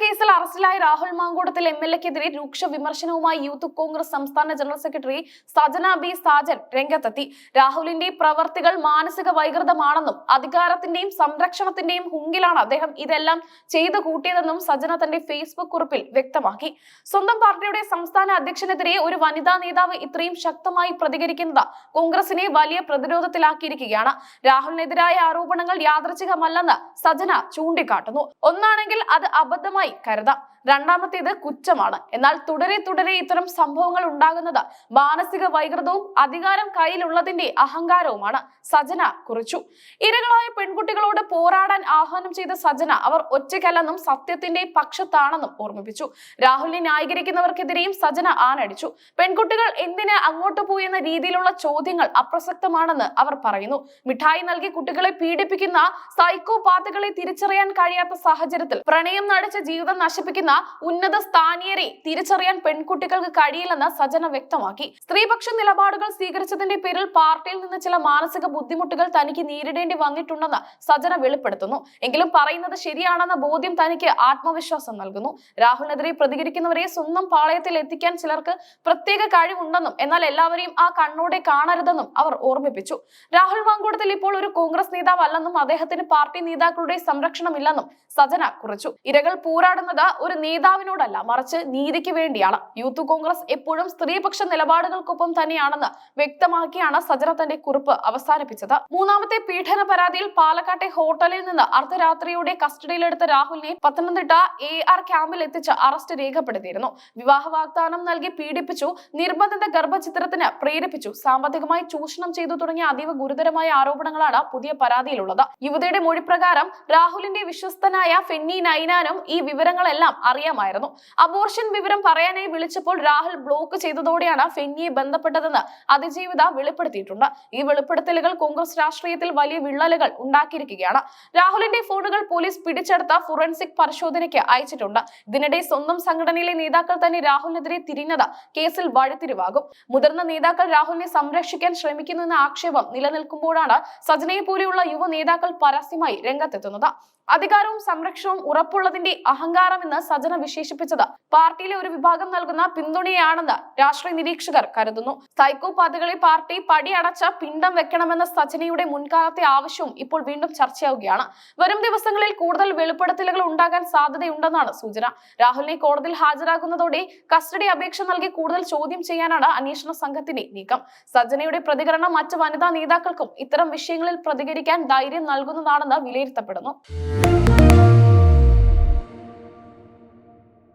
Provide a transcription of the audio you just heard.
കേസിൽ അറസ്റ്റിലായ Rahul Mamkootathil M L എക്കെതിരെ രൂക്ഷ വിമർശനവുമായി യൂത്ത് കോൺഗ്രസ് സംസ്ഥാന general secretary Sajana B Sajan രംഗത്തെത്തി. രാഹുലിന്റെ പ്രവർത്തികൾ മാനസിക വൈകൃതമാണെന്നും അധികാരത്തിന്റെയും സംരക്ഷണത്തിന്റെയും ഹുങ്കിലാണ് അദ്ദേഹം ഇതെല്ലാം ചെയ്തു കൂട്ടിയതെന്നും സജന തന്റെ ഫേസ്ബുക്ക് കുറിപ്പിൽ വ്യക്തമാക്കി. സ്വന്തം പാർട്ടിയുടെ സംസ്ഥാന അധ്യക്ഷനെതിരെ ഒരു വനിതാ നേതാവ് ഇത്രയും ശക്തമായി പ്രതികരിക്കുന്നത് കോൺഗ്രസിനെ വലിയ പ്രതിരോധത്തിലാക്കിയിരിക്കുകയാണ്. രാഹുലിനെതിരായ ആരോപണങ്ങൾ യാദൃച്ഛികമല്ലെന്ന് സജന ചൂണ്ടിക്കാട്ടുന്നു. ഒന്നാണെങ്കിൽ അത് അബദ്ധമായി കരുതാം. രണ്ടാമത്തേത് കുറ്റമാണ്. എന്നാൽ തുടരെ തുടരെ ഇത്തരം സംഭവങ്ങൾ ഉണ്ടാകുന്നത് മാനസിക വൈകൃതവും അധികാരം കയ്യിലുള്ളതിന്റെ അഹങ്കാരവുമാണ്. സജന കുറിച്ചു. ഇരകളായ പെൺകുട്ടികളോട് പോരാടാൻ ആഹ്വാനം ചെയ്ത സജന അവർ ഒറ്റയ്ക്കല്ലെന്നും സത്യത്തിന്റെ പക്ഷത്താണെന്നും ഓർമ്മിപ്പിച്ചു. രാഹുലിനെ ന്യായീകരിക്കുന്നവർക്കെതിരെയും സജന ആനടിച്ചു. പെൺകുട്ടികൾ എന്തിന് അങ്ങോട്ട് പോയി എന്ന രീതിയിലുള്ള ചോദ്യങ്ങൾ അപ്രസക്തമാണെന്ന് അവർ പറയുന്നു. മിഠായി നൽകി കുട്ടികളെ പീഡിപ്പിക്കുന്ന സൈക്കോപാത്തുകളെ തിരിച്ചറിയാൻ കഴിയാത്ത സാഹചര്യത്തിൽ പ്രണയം നടിച്ച് ജീവിതം നശിപ്പിക്കുന്ന ഉന്നത സ്ഥാനീയരെ തിരിച്ചറിയാൻ പെൺകുട്ടികൾക്ക് കഴിയില്ലെന്ന് സജന വ്യക്തമാക്കി. സ്ത്രീപക്ഷ നിലപാടുകൾ സ്വീകരിച്ചതിന്റെ പേരിൽ പാർട്ടിയിൽ നിന്ന് ചില മാനസിക ബുദ്ധിമുട്ടുകൾ തനിക്ക് നേരിടേണ്ടി വന്നിട്ടുണ്ടെന്ന് സജന വെളിപ്പെടുത്തുന്നു. എങ്കിലും പറയുന്നത് ശരിയാണെന്ന ബോധ്യം തനിക്ക് ആത്മവിശ്വാസം നൽകുന്നു. രാഹുലിനെതിരെ പ്രതികരിക്കുന്നവരെ സ്വന്തം പാളയത്തിൽ എത്തിക്കാൻ ചിലർക്ക് പ്രത്യേക കഴിവുണ്ടെന്നും എന്നാൽ എല്ലാവരെയും ആ കണ്ണോടെ കാണരുതെന്നും അവർ ഓർമ്മിപ്പിച്ചു. രാഹുൽ വാങ്കൂടത്തിൽ ഇപ്പോൾ ഒരു കോൺഗ്രസ് നേതാവല്ലെന്നും അദ്ദേഹത്തിന് പാർട്ടി നേതാക്കളുടെ സംരക്ഷണമില്ലെന്നും സജന കുറിച്ചു. ഇരകൾ പോരാടുന്നത് ഒരു നേതാവിനോടല്ല മറിച്ച് നീതിക്ക് വേണ്ടിയാണ്. യൂത്ത് കോൺഗ്രസ് എപ്പോഴും സ്ത്രീപക്ഷ നിലപാടുകൾക്കൊപ്പം തന്നെയാണെന്ന് വ്യക്തമാക്കിയാണ് സജന തന്റെ കുറിപ്പ് അവസാനിപ്പിച്ചത്. മൂന്നാമത്തെ പീഡന പരാതിയിൽ പാലക്കാട്ടെ ഹോട്ടലിൽ നിന്ന് അർദ്ധരാത്രിയോടെ കസ്റ്റഡിയിലെടുത്ത രാഹുലിനെ പത്തനംതിട്ട എ ആർ ക്യാമ്പിൽ എത്തിച്ച് അറസ്റ്റ് രേഖപ്പെടുത്തിയിരുന്നു. വിവാഹ വാഗ്ദാനം നൽകി പീഡിപ്പിച്ചു നിർബന്ധിത ഗർഭചിത്രത്തിന് പ്രേരിപ്പിച്ചു സാമ്പത്തികമായി ചൂഷണം ചെയ്തു തുടങ്ങിയ അതീവ ഗുരുതരമായ ആരോപണങ്ങളാണ് പുതിയ പരാതിയിലുള്ളത്. യുവതിയുടെ മൊഴിപ്രകാരം രാഹുലിന്റെ വിശ്വസ്തനായ ഫെന്നി നൈനാനും ഈ വിവരങ്ങളെല്ലാം അറിയാമായിരുന്നു. അബോർഷൻ വിവരം പറയാനായി വിളിച്ചപ്പോൾ രാഹുൽ ബ്ലോക്ക് ചെയ്തതോടെയാണ് ഫെന്നിയെ ബന്ധപ്പെട്ടതെന്ന് അതിജീവിത വെളിപ്പെടുത്തിയിട്ടുണ്ട്. ഈ വെളിപ്പെടുത്തലുകൾ കോൺഗ്രസ് രാഷ്ട്രീയത്തിൽ വലിയ വിള്ളലുകൾ ഉണ്ടാക്കിയിരിക്കുകയാണ്. രാഹുലിന്റെ ഫോണുകൾ പോലീസ് പിടിച്ചെടുത്ത ഫോറൻസിക് പരിശോധനയ്ക്ക് അയച്ചിട്ടുണ്ട്. ഇതിനിടെ സ്വന്തം സംഘടനയിലെ നേതാക്കൾ തന്നെ രാഹുലിനെതിരെ തിരിഞ്ഞത് കേസിൽ വഴിത്തിരിവാകും. മുതിർന്ന നേതാക്കൾ രാഹുലിനെ സംരക്ഷിക്കാൻ ശ്രമിക്കുന്നു എന്ന ആക്ഷേപം നിലനിൽക്കുമ്പോഴാണ് സജനയെ പോലെയുള്ള യുവ നേതാക്കൾ പരസ്യമായി രംഗത്തെത്തുന്നത്. അധികാരവും സംരക്ഷണവും ഉറപ്പുള്ളതിന്റെ അഹങ്കാരം അഹങ്കാരമെന്ന് സജന വിശേഷിപ്പിച്ചത് പാർട്ടിയിലെ ഒരു വിഭാഗം നൽകുന്ന പിന്തുണയാണെന്ന് രാഷ്ട്രീയ നിരീക്ഷകർ കരുതുന്നു. സൈക്കോപാത്തുകളെ പാർട്ടി പടിയടച്ച പിണ്ടം വെക്കണമെന്ന സജനയുടെ മുൻകാലത്തെ ആവശ്യവും ഇപ്പോൾ വീണ്ടും ചർച്ചയാവുകയാണ്. വരും ദിവസങ്ങളിൽ കൂടുതൽ വെളിപ്പെടുത്തലുകൾ ഉണ്ടാകാൻ സാധ്യതയുണ്ടെന്നാണ് സൂചന. രാഹുലിനെ കോടതിയിൽ ഹാജരാകുന്നതോടെ കസ്റ്റഡി അപേക്ഷ നൽകി കൂടുതൽ ചോദ്യം ചെയ്യാനാണ് അന്വേഷണ സംഘത്തിന്റെ നീക്കം. സജനയുടെ പ്രതികരണം മറ്റ് വനിതാ നേതാക്കൾക്കും ഇത്തരം വിഷയങ്ങളിൽ പ്രതികരിക്കാൻ ധൈര്യം നൽകുന്നതാണെന്ന് വിലയിരുത്തപ്പെടുന്നു. Música